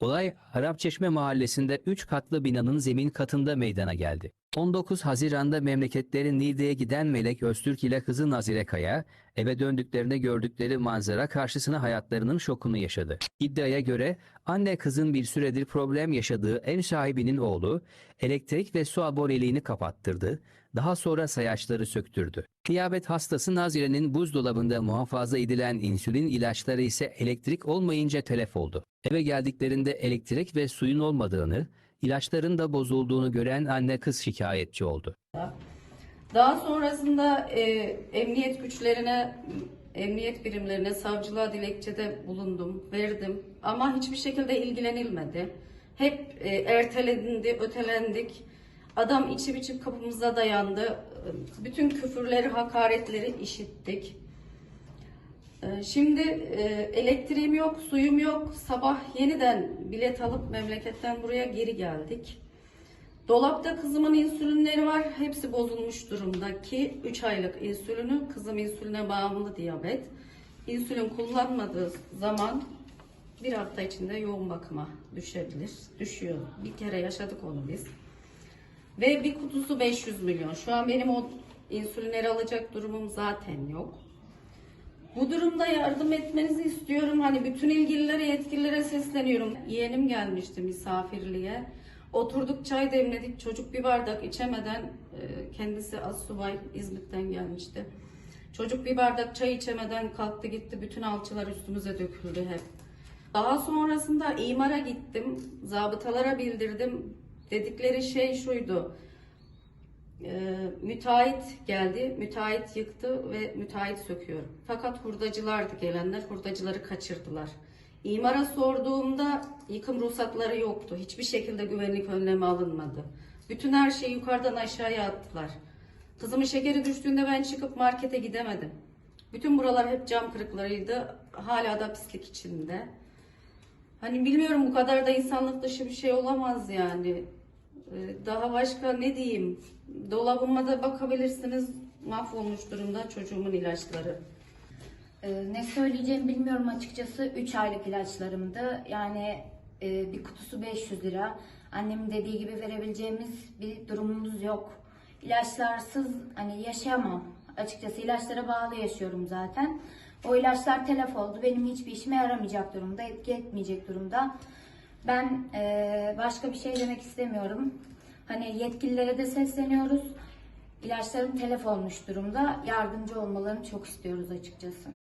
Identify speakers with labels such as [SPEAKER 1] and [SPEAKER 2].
[SPEAKER 1] Olay Harapçeşme mahallesinde 3 katlı binanın zemin katında meydana geldi. 19 Haziran'da memleketleri Niğde'ye giden Melek Öztürk ile kızı Nazire Kaya, eve döndüklerinde gördükleri manzara karşısına hayatlarının şokunu yaşadı. İddiaya göre anne kızın bir süredir problem yaşadığı ev sahibinin oğlu elektrik ve su aboneliğini kapattırdı, daha sonra sayaçları söktürdü. Diyabet hastası Nazire'nin buzdolabında muhafaza edilen insülin ilaçları ise elektrik olmayınca telef oldu. Eve geldiklerinde elektrik ve suyun olmadığını, ilaçların da bozulduğunu gören anne kız şikayetçi oldu.
[SPEAKER 2] Daha sonrasında e, emniyet güçlerine, emniyet birimlerine, savcılığa dilekçede bulundum, verdim. Ama hiçbir şekilde ilgilenilmedi. Hep e, ertelendi, ötelendik. Adam içip içip kapımıza dayandı. Bütün küfürleri, hakaretleri işittik. Ee, Şimdi e, elektriğim yok, suyum yok. Sabah yeniden bilet alıp memleketten buraya geri geldik. Dolapta kızımın insülinleri var. Hepsi bozulmuş durumda ki 3 aylık insülünü, kızım insüline bağımlı diyabet. İnsülin kullanmadığı zaman bir hafta içinde yoğun bakıma düşebilir. Düşüyor. Bir kere yaşadık onu biz. Ve bir kutusu 500 milyon. Şu an benim o insülinleri alacak durumum zaten yok. Bu durumda yardım etmenizi istiyorum. Hani bütün ilgililere, yetkililere sesleniyorum. Yeğenim gelmişti misafirliğe. Oturduk çay demledik. Çocuk bir bardak içemeden e, kendisi assubay İzmit'ten gelmişti. Çocuk bir bardak çay içemeden kalktı gitti. Bütün alçılar üstümüze döküldü hep. Daha sonrasında imara gittim. Zabıtalara bildirdim. Dedikleri şey şuydu. Ee, müteahhit geldi, müteahhit yıktı ve müteahhit söküyor. Fakat hurdacılardı gelenler, hurdacıları kaçırdılar. İmara sorduğumda yıkım ruhsatları yoktu. Hiçbir şekilde güvenlik önlemi alınmadı. Bütün her şeyi yukarıdan aşağıya attılar. Kızımın şekeri düştüğünde ben çıkıp markete gidemedim. Bütün buralar hep cam kırıklarıydı. Hala da pislik içinde. Hani bilmiyorum bu kadar da insanlık dışı bir şey olamaz yani. Ee, Daha başka ne diyeyim? Dolabıma da bakabilirsiniz. Mahvolmuş durumda çocuğumun ilaçları.
[SPEAKER 3] Ee, ne söyleyeceğimi bilmiyorum açıkçası. 3 aylık ilaçlarımdı. Yani e, bir kutusu 500 lira. Annemin dediği gibi verebileceğimiz bir durumumuz yok. İlaçlarsız hani yaşayamam. Açıkçası ilaçlara bağlı yaşıyorum zaten. O ilaçlar telef oldu. Benim hiçbir işime yaramayacak durumda, etki etmeyecek durumda. Ben e, başka bir şey demek istemiyorum. Hani yetkililere de sesleniyoruz. İlaçların telef olmuş durumda. Yardımcı olmalarını çok istiyoruz açıkçası.